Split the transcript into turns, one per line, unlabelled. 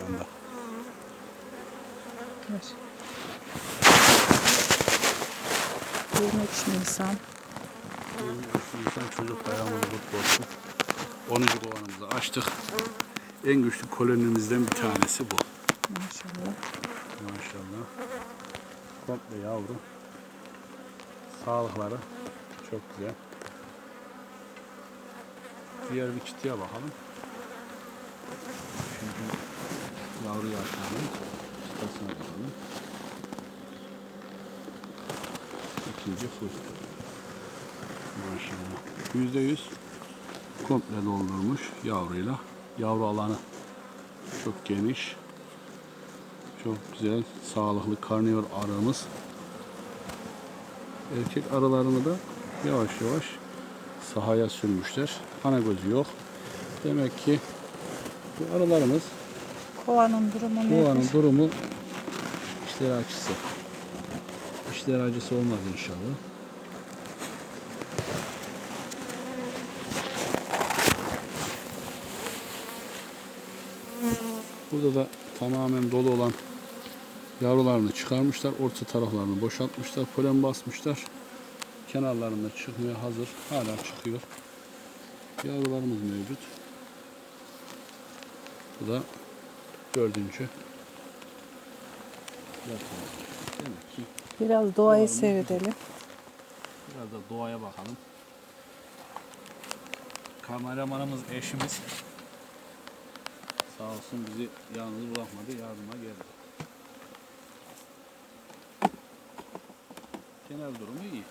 anda.
Ver. 23 Nisan.
İnsan çocuk bayramımız kutlu olsun. 10. kovanımızı açtık. En güçlü kolonimizden bir tanesi bu.
Maşallah.
Maşallah. Komple yavru. Sağlıkları çok güzel. Diğer bir çıtıya bakalım. Yavruyu açalım. Çıtasına bakalım. İkinci full. Maşallah. Yüzde yüz komple doldurmuş yavruyla. Yavru alanı çok geniş. Çok güzel, sağlıklı karnıyar arımız. Erkek arılarını da yavaş yavaş sahaya sürmüşler. Ana gözü yok. Demek ki bu arılarımız
Kovanın durumu
bu anın
nedir?
durumu işler acısı. İşler acısı olmaz inşallah. Burada da tamamen dolu olan yavrularını çıkarmışlar. Orta taraflarını boşaltmışlar. Polen basmışlar. Kenarlarında çıkmaya hazır. Hala çıkıyor. Yavrularımız mevcut. Bu da dördüncü. yatıyor. Demek ki
Biraz doğayı seyredelim.
biraz da doğaya bakalım. Kameramanımız eşimiz sağ olsun bizi yalnız bırakmadı. Yardıma geldi. Genel durumu iyi.